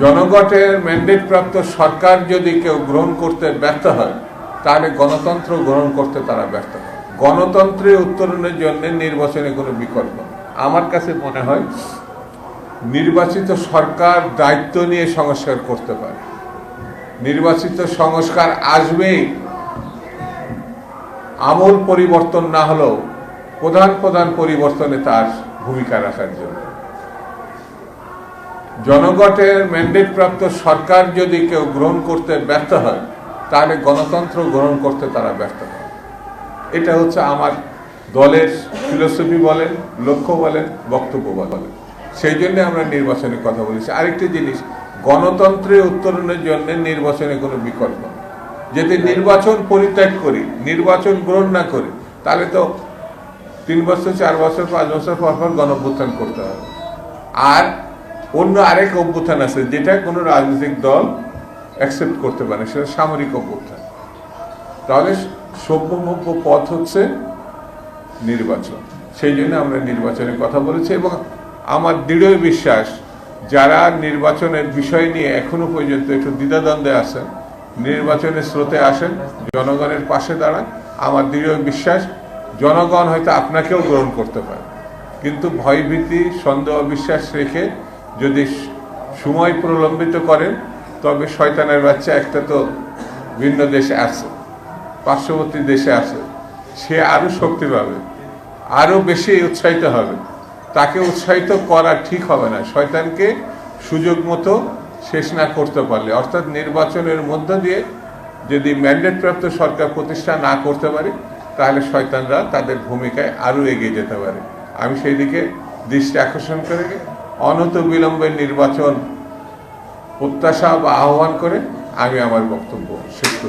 জনগণের ম্যান্ডেট প্রাপ্ত সরকার যদি কেউ গ্রহণ করতে ব্যর্থ হয়, তাহলে গণতন্ত্র গ্রহণ করতে তারা ব্যর্থ হয়। গণতন্ত্রে উত্তরণের জন্য নির্বাচনে কোনো বিকল্প আমার কাছে মনে হয়, নির্বাচিত সরকার দায়িত্ব নিয়ে সংস্কার করতে পারে। নির্বাচিত সংস্কার আসবেই। আমূল পরিবর্তন না হলেও প্রধান প্রধান পরিবর্তনে তার ভূমিকা রাখার জন্য। জনগণের ম্যান্ডেট প্রাপ্ত সরকার যদি কেউ গ্রহণ করতে ব্যর্থ হয়, তাহলে গণতন্ত্র গ্রহণ করতে তারা ব্যর্থ হয়। এটা হচ্ছে আমার দলের ফিলোসফি বলেন, লক্ষ্য বলেন, বক্তব্য বলেন। সেই জন্য আমরা নির্বাচনে কথা বলেছি। আরেকটি জিনিস, গণতন্ত্রে উত্তরণের জন্য নির্বাচনে কোনো বিকল্প যদি নির্বাচন পরিত্যাগ করি, নির্বাচন গ্রহণ না করি, তাহলে তো তিন বছর, চার বছর, পাঁচ বছর পর পর গণভ্যুত্থান করতে হবে। আর অন্য আরেক অভ্যুত্থান আছে, যেটা কোনো রাজনৈতিক দল অ্যাকসেপ্ট করতে পারে সেটা সামরিক অভ্যুত্থান। তাহলে সভ্যমভ্য পথ হচ্ছে নির্বাচন। সেই জন্য আমরা নির্বাচনের কথা বলেছি এবং আমার দৃঢ় বিশ্বাস, যারা নির্বাচনের বিষয় নিয়ে এখনও পর্যন্ত একটু দ্বিধাদ্বন্দ্বে আছেন, নির্বাচনের স্রোতে আসেন, জনগণের পাশে দাঁড়ান, আমার দৃঢ় বিশ্বাস, জনগণ হয়তো আপনাকেও গ্রহণ করতে পারে। কিন্তু ভয়ভীতি, সন্দেহ, বিশ্বাস রেখে যদি সময় প্রলম্বিত করেন, তবে শয়তানের বাচ্চা একটা তো ভিন্ন দেশে আছে, পার্শ্ববর্তী দেশে আছে। সে আরও শক্তি পাবে, আরও বেশি উৎসাহিত হবে। তাকে উৎসাহিত করা ঠিক হবে না। শয়তানকে সুযোগ মতো শেষ না করতে পারলে, অর্থাৎ নির্বাচনের মধ্য দিয়ে যদি ম্যান্ডেট প্রাপ্ত সরকার প্রতিষ্ঠা না করতে পারে, তাহলে শয়তানরা তাদের ভূমিকায় আরও এগিয়ে যেতে পারে। আমি সেই দিকে দৃষ্টি আকর্ষণ করে অনত বিলম্বে নির্বাচন প্রত্যাশা বা আহ্বান করে আমি আমার বক্তব্য শেষ